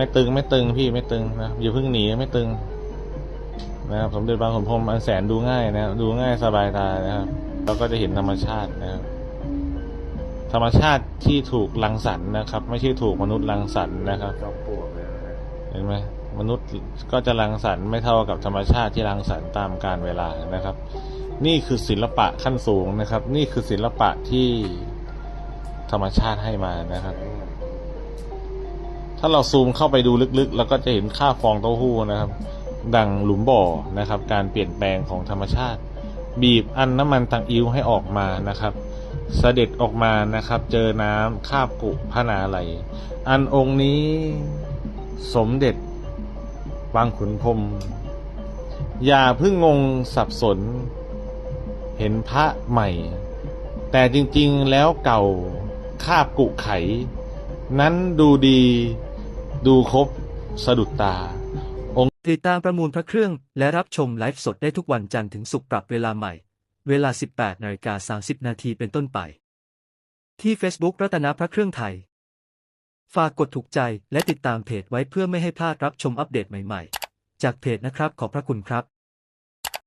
ไม่ตึงไม่ตึงพี่ไม่ตึงนะอย่าเพิ่งหนีไม่ตึง นะครับสมเด็จบางขุนพรหมอันแสนดูง่ายนะครับดูง่ายสบายตานะครับเราก็จะเห็นธรรมชาตินะครับธรรมชาติที่ถูกรังสรรค์นะครับ ไม่ใช่ถูกมนุษย์รังสรรค์นะครับจอมปลวกเลยนะเห็นไหมมนุษย์ก็จะรังสรรค์ไม่เท่ากับธรรมชาติที่รังสรรค์ตามกาลเวลานะครับ นี่คือศิลปะขั้นสูงนะครับ นี่คือศิลปะที่ธรรมชาติให้มานะครับ ถ้าเราซูมเข้าไปดูลึกๆเราก็จะเห็นค่าฟองเต้าหู้นะครับ ดังหลุมบ่อนะครับ การเปลี่ยนแปลงของธรรมชาติ บีบอันน้ำมันตังอิ้วให้ออกมานะครับเสด็จออกมานะครับ เจอน้ำคาบกุพนาไหล อันองค์นี้สมเด็จบางขุนพรมอย่าเพิ่งงงสับสน เห็นพระใหม่ แต่จริงๆแล้วเก่าคาบกุไข นั้นดูดี ดูครบสะดุดตาติดตามประมูลพระเครื่อง และรับชมไลฟ์สดได้ทุกวันจันทร์ถึงศุกร์ปรับเวลาใหม่ เวลา 18นาฬิกา30 นาทีเป็นต้นไป ที่ Facebook รัตนพระเครื่องไทย ฝากกดถูกใจและติดตามเพจไว้เพื่อไม่ให้พลาดรับชมอัปเดตใหม่ๆ จากเพจนะครับขอบพระคุณครับ